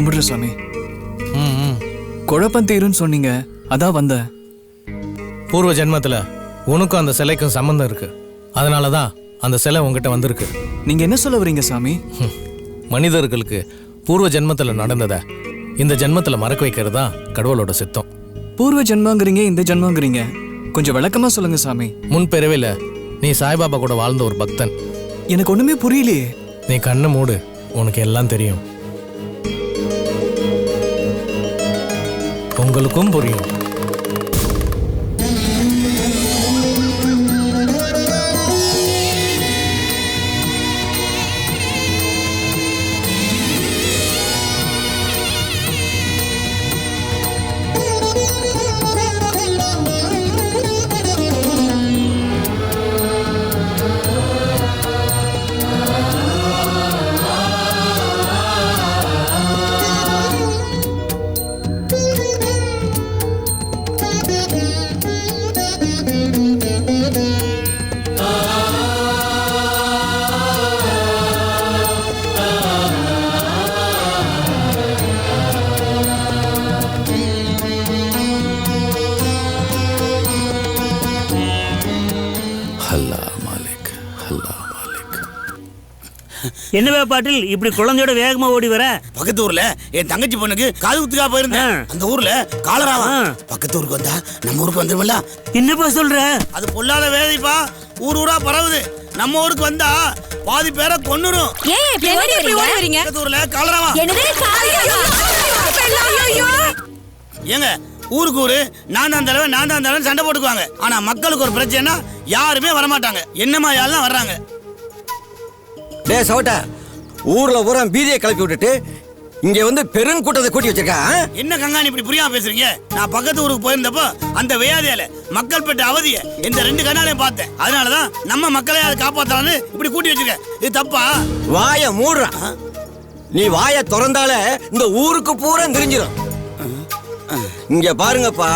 கும்பிடுற சாமி. குழப்பம் தீருன்னு சொன்னீங்க அதான் வந்தேன் பூர்வ ஜென்மத்துல உனக்கும் அந்த சிலைக்கும் சம்பந்தம் இருக்கு. அதனால தான் அந்த சிலை உங்ககிட்ட வந்திருக்கு. நீங்க என்ன சொல்ல வரீங்க சாமி. மனிதர்களுக்கு பூர்வ ஜென்மத்துல நடந்ததை இந்த ஜென்மத்துல மறக்க வைக்கிறது தான் கடவுளோட சித்தம். பூர்வ ஜென்மாங்கிறீங்க இந்த ஜென்மாங்கிறீங்க. கொஞ்சம் விளக்கமா சொல்லுங்க சாமி. முன் பிறவில நீ சாய்பாபா கூட வாழ்ந்த ஒரு பக்தன். எனக்கு ஒண்ணுமே புரியலையே. நீ கண்ணை மூடு உனக்கு எல்லாம் தெரியும். உங்களுக்கும் புரியும். அல்லா மாலிக் அல்லா மாலிக். என்னவே பாட்டில்? இப்படி குழந்தையோட வேகமா ஓடி வர? பக்கத்து ஊர்ல என் தங்கச்சி பொண்ணுக்கு காது குத்துக்கா போயிருந்தேன். அந்த ஊர்ல காலராவா. பக்கத்து ஊருக்கு வந்தா நம்ம ஊருக்கு வந்துருமில்ல என்னப்பா சொல்ற? அது பொல்லாத வேதைப்பா. ஊர் ஊரா பரவுது. நம்ம ஊருக்கு வந்தா பாதி பேரை கொன்னுரும் ஏன் இப்படி ஓடி வரீங்க? பக்கத்து ஊர்ல காலராவா என்னது? ஏங்க ஊருக்கு ஊரு நான் தான் தலைவன் நான் தான் தலைவன் சண்டை போட்டுக்குவாங்க. ஆனா மக்களுக்கு ஒரு பிரச்சனைனா யாருமே வரமாட்டாங்க. என்னமா யாரெல்லாம் வர்றாங்க? டே சவட்ட ஊர்ல பூரா பீதியை கிளப்பி விட்டுட்டு இங்க வந்து பெருங்கூட்டத்தை கூட்டி வச்சிருக்கா? என்ன கங்காணி இப்படி புரியாம பேசுறீங்க? நான் பக்கத்து ஊருக்கு போயிருந்தப்போ அந்த வியாதியால மக்கள் பெற்ற அவதிய இந்த ரெண்டு கண்ணாலையும் பார்த்தேன். அதனாலதான் நம்ம மக்களை அதை காப்பாத்தலாம்னு இப்படி கூட்டி வச்சிருக்கேன். இது தப்பா? வாய மூடுறான் நீ வாய திறந்தால இந்த ஊருக்கு பூரா தெரிஞ்சிடும் இங்க பாருங்கப்பா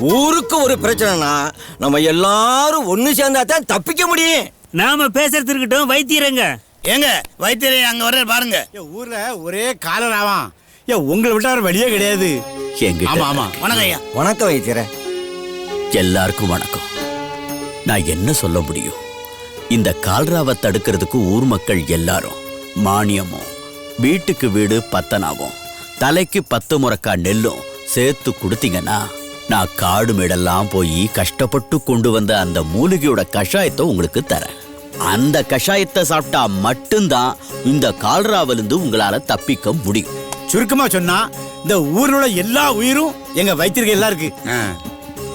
ஊருக்கு ஒரு பிரச்சனைனா நம்ம எல்லாரும் ஒண்ணு சேர்ந்தா தான் தப்பிக்க முடியும். நாம பேசுறது இருக்கட்டும் வைத்தியரங்க. ஏங்க வைத்தியரை அங்க வர்ற பாருங்க. ஏன் ஊர்ல ஒரே காலராவான் ஏன் உங்களை விட்டா வேற வழியே கிடையாது. ஆமா ஆமா. வணக்கம் ஐயா. வணக்கம் வைத்தியரே. எல்லாருக்கும் வணக்கம். நான் என்ன சொல்ல முடியும்? இந்த கால்ராவை தடுக்கிறதுக்கு ஊர் மக்கள் எல்லாரும் மானியமும் வீட்டுக்கு வீடு பத்தனாவும் தலைக்கு பத்து முறக்கா நெல்லும் சேர்த்து கொடுத்தீங்கன்னா நான் காடு மேடெல்லாம் போய் கஷ்டப்பட்டு கொண்டு வந்த அந்த மூலிகையோட கஷாயத்தை உங்களுக்கு தரேன். அந்த கஷாயத்தை சாப்பிட்டா மட்டும்தான் இந்த கால்ராவிலிருந்து உங்களால தப்பிக்க முடியும். சுருக்கமா சொன்னா இந்த ஊர்ல உள்ள எல்லா உயிரும் எங்க வைத்திருக்க எல்லாம் இருக்கு.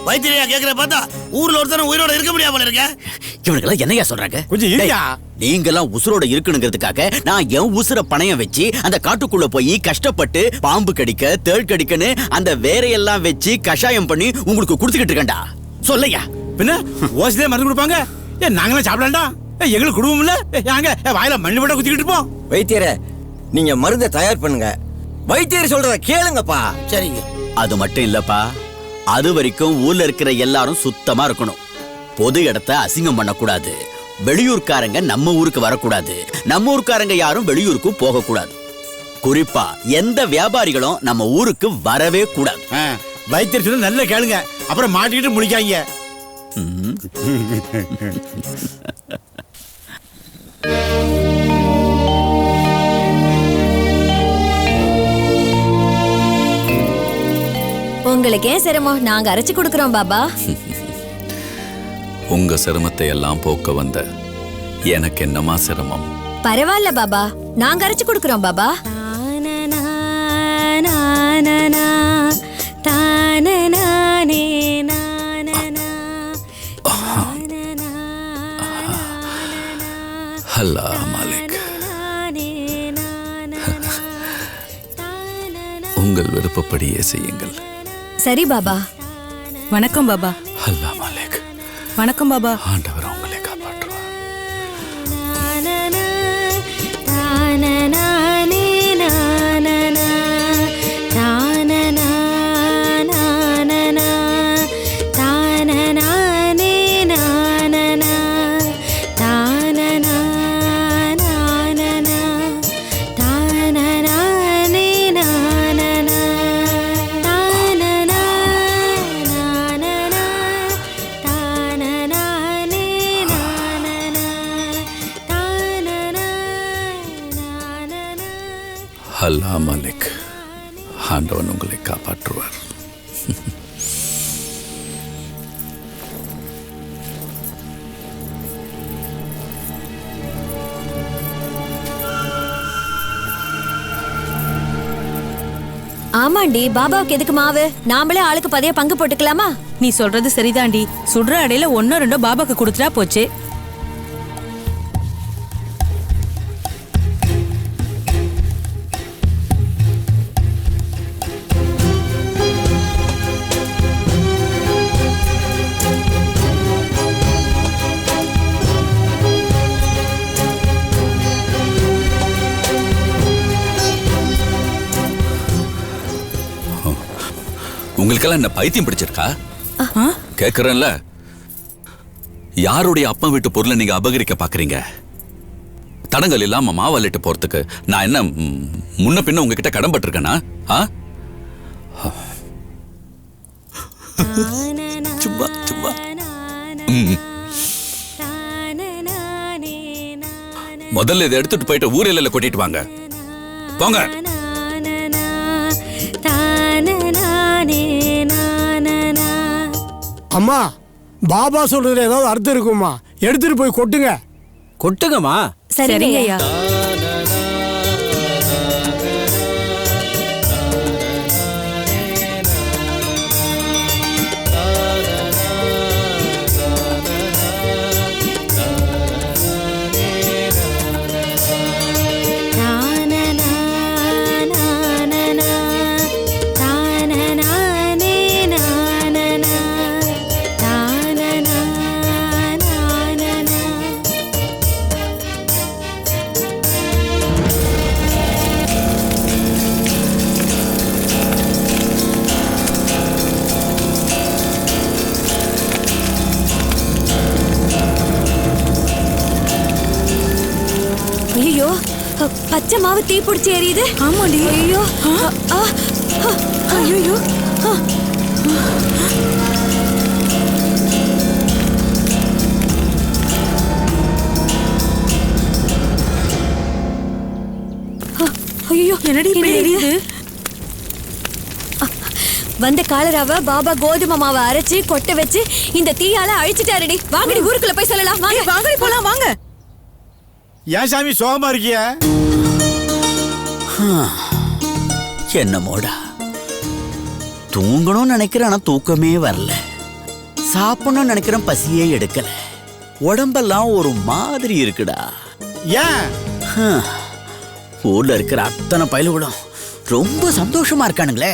வைத்தியரையா கேக்குற பார்த்தா ஊர்ல ஒருத்தரும் உயிரோட இருக்க முடியாம போல இருக்க. இவனுக்கெல்லாம் என்னையா சொல்றாங்க? கொஞ்சம் இருயா. டேய், நீங்கெல்லாம் உசுரோட இருக்கணுங்கிறதுக்காக நான் என் உசுர பணையம் வச்சு அந்த காட்டுக்குள்ள போய் கஷ்டப்பட்டு பாம்பு கடிக்க தேள் கடிக்கன்னு அந்த வேரையெல்லாம் வச்சு கஷாயம் பண்ணி உங்களுக்கு கொடுத்துக்கிட்டு இருக்கேன்டா. சொல்லையா? பின்ன ஓசிலே மருந்து கொடுப்பாங்க. ஏன் நாங்களாம் சாப்பிடலாம்டா. எங்களுக்கு குடும்பம் இல்ல. ஏன் நாங்க வாயில மண்ணு விட குத்திக்கிட்டு இருப்போம். வைத்தியரே நீங்க மருந்தை தயார் பண்ணுங்க. வைத்தியர் சொல்றத கேளுங்கப்பா. சரிங்க. அது மட்டும் இல்லப்பா. அது வரைக்கும் ஊர்ல இருக்கிற எல்லாரும் சுத்தமா இருக்கணும். பொது இடத்த அசிங்கம் பண்ணக்கூடாது. வெளியூர்காரங்க நம்ம ஊருக்கு வரக்கூடாது. நம்ம ஊர்க்காரங்க யாரும் வெளியூருக்கு போகக்கூடாது. குறிப்பா எந்த வியாபாரிகளும் நம்ம ஊருக்கு வரவே கூடாது. வைத்தியர் நல்லா கேளுங்க. அப்புறம் மாட்டிக்கிட்டு முழிக்காங்க உங்களுக்கு ஏன் சிரமம்? நாங்க அரைச்சு கொடுக்கறோம் பாபா. உங்க சிரமத்தை எல்லாம் போக்க வந்த எனக்கு என்னமா சிரமம்? பரவாயில்ல பாபா. நாங்க அரைச்சு கொடுக்கறோம் பாபா. அல்லா மாலிக். உங்கள் விருப்பப்படியே செய்யுங்கள். சரி பாபா. வணக்கம் பாபா. அல்லா மாலிக். வணக்கம் பாபா. ஆண்டவர். அல்லா மலிக் ஆண்டவன் உங்களை காப்பாற்றுவார். ஆமாண்டி பாபாவுக்கு எதுக்கு மாவு? நாமளே ஆளுக்கு பதிய பங்கு போட்டுக்கலாமா? நீ சொல்றது சரிதாண்டி. சுடுற அடையில ஒன்னோ ரெண்டோ பாபாக்கு கொடுத்துட்டா போச்சு. உங்களுக்கெல்லாம் என்ன பைத்தியம் பிடிச்சிருக்கா? கேக்குறேன்ல. யாருடைய அப்பா வீட்டு பொருளை நீங்க அபகரிக்க பாக்குறீங்க? தடங்கள் இல்லாம மாவல்லிட்டு போறதுக்கு நான் என்ன முன்ன பின்ன உங்ககிட்ட கடன்பட்டிருக்கேனா ஆ? சும்மா சும்மா. முதல்ல இதை எடுத்துட்டு போயிட்டு ஊரில் கூட்டிட்டு வாங்க. போங்க. அம்மா பாபா சொல்றதுல ஏதாவது அர்த்தம் இருக்குமா? எடுத்துட்டு போய் கொட்டுங்க. கொட்டுங்கம்மா. சரிங்க மாவு தீ பிடிச்சி எரியுது? ஆமாடி ஐயோ. ஐயோ ஐயோ என்னடி எரியுது வந்த காலராவ பாபா கோதுமை மாவை அரைச்சு கொட்டை வச்சு இந்த தீயால அழிச்சிட்டாருடி. வாங்கடி ஊருக்குள்ள போய் சொல்லலாம். வாங்க. வாங்கடி போலாம் வாங்க. ஏன் சாமி சோகமா இருக்கிய? என்னமோடா தூங்கணும்னு நினைக்கிறேன் ஆனா தூக்கமே வரல. சாப்பிடணும்னு நினைக்கிறேன் பசியே எடுக்கல. உடம்பெல்லாம் ஒரு மாதிரி இருக்குடா. ஏன். ஊர்ல இருக்கிற அத்தனை பயலுகளும் ரொம்ப சந்தோஷமா இருக்கானுங்களே.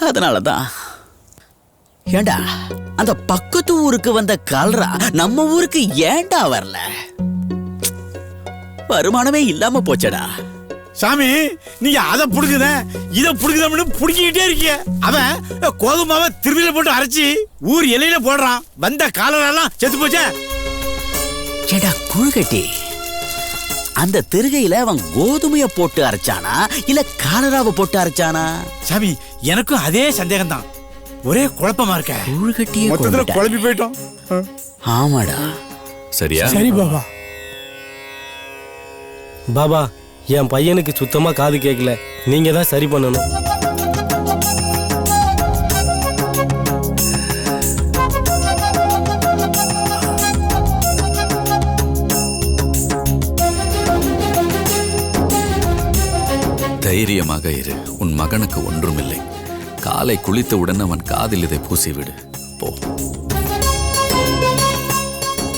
அதனாலதான். ஏண்டா அந்த பக்கத்து ஊருக்கு வந்த கால்ரா நம்ம ஊருக்கு ஏன்டா வரல? வருமானமே இல்லாம போச்சடா. சாமி நீங்க அதை புடுங்குத இதை புடுங்குதம்னு புடுங்கிக்கிட்டே இருக்கீங்க. அவன் கோதுமாவை திருவிழா போட்டு அரைச்சி ஊர் இலையில போடுறான். வந்த காலரெல்லாம் செத்து போச்சே. ஏடா குழுகட்டி அந்த திருகையில அவன் கோதுமைய போட்டு அரைச்சானா இல்ல காலராவை போட்டு அரைச்சானா? சாமி எனக்கும் அதே சந்தேகம் தான் ஒரே குழப்பமா இருக்க. குழுகட்டியே. குழம்பி போயிட்டோம். ஆமாடா. சரியா? சரி பாபா. பாபா என் பையனுக்கு சுத்தமா காது கேட்கல நீங்க தான் சரி பண்ணணும். தைரியமாக இரு. உன் மகனுக்கு ஒன்றுமில்லை. காலை குளித்தவுடன் அவன் காதில் இதை பூசிவிடு. போ.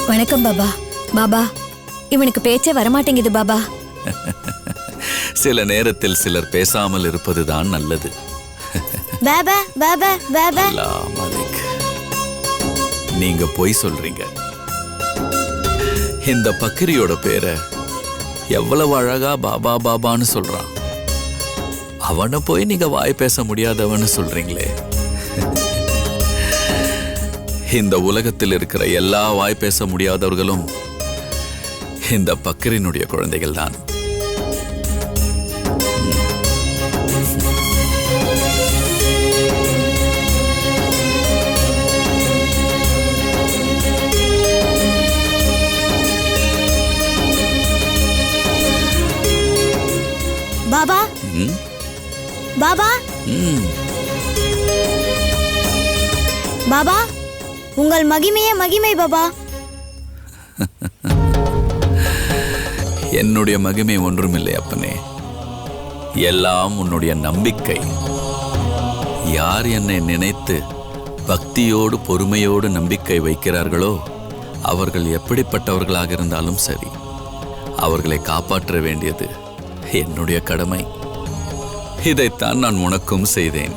வணக்கம் பாபா. பாபா இவனுக்கு பேச்சே வரமாட்டேங்குது பாபா. சில நேரத்தில் சிலர் பேசாமல் இருப்பதுதான் நல்லது. பாபா பாபா பாபா. அல்லாஹ் மலிக். நீங்க பொய் சொல்றீங்க. இந்த பக்கிரியோட பேரை எவ்வளவு அழகா பாபா பாபான்னு சொல்றான். அவனை போய் நீங்க வாய் பேச முடியாதவன்னு சொல்றீங்களே. இந்த உலகத்தில் இருக்கிற எல்லா வாய் பேச முடியாதவர்களும் இந்த பக்கிரினுடைய குழந்தைகள் தான். உங்கள் மகிமையே மகிமை பாபா. என்னுடைய மகிமை ஒன்றுமில்லை அப்பனே. எல்லாம் உன்னுடைய நம்பிக்கை. யார் என்னை நினைத்து பக்தியோடு பொறுமையோடு நம்பிக்கை வைக்கிறார்களோ அவர்கள் எப்படிப்பட்டவர்களாக இருந்தாலும் சரி அவர்களை காப்பாற்ற வேண்டியது என்னுடைய கடமை. இதைத்தான் நான் உனக்கும் செய்தேன்.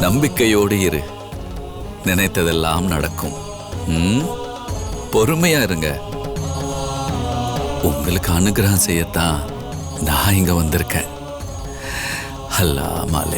நம்பிக்கையோடு இரு. நினைத்ததெல்லாம் நடக்கும். பொறுமையா இருங்க. உங்களுக்கு அனுகிரகம் செய்யத்தான் நான் இங்க வந்திருக்கேன். அல்லா மாலை